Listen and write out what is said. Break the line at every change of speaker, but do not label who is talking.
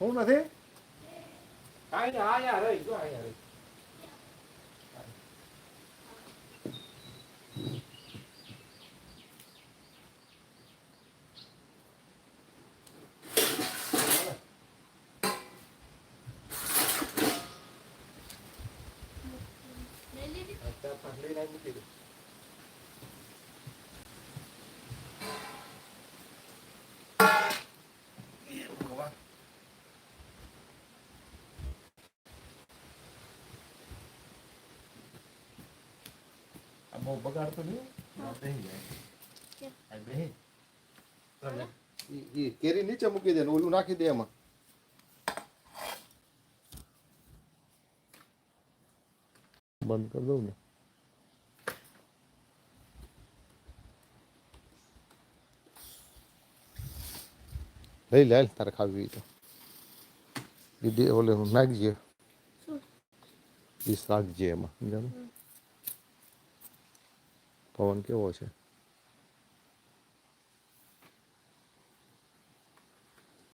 હું નથી?
કાંઈ નહીં હા યાર રહી. જો હા યાર પકડી નાખી દીધું દે આ બહુ બગાડતો નહીં આ બેહી જાય આ બેહી
ઈ ઈ કેરી નીચે મૂકી દે ને ઓલું નાખી દે એમાં બંધ કરી દઉં ને લઈ લે હાલ, તારે ખાવી હોય તો દીદી ઓલે નાખજે ડીશ નાખજે એમાં સમજાણું પવન કેવો છે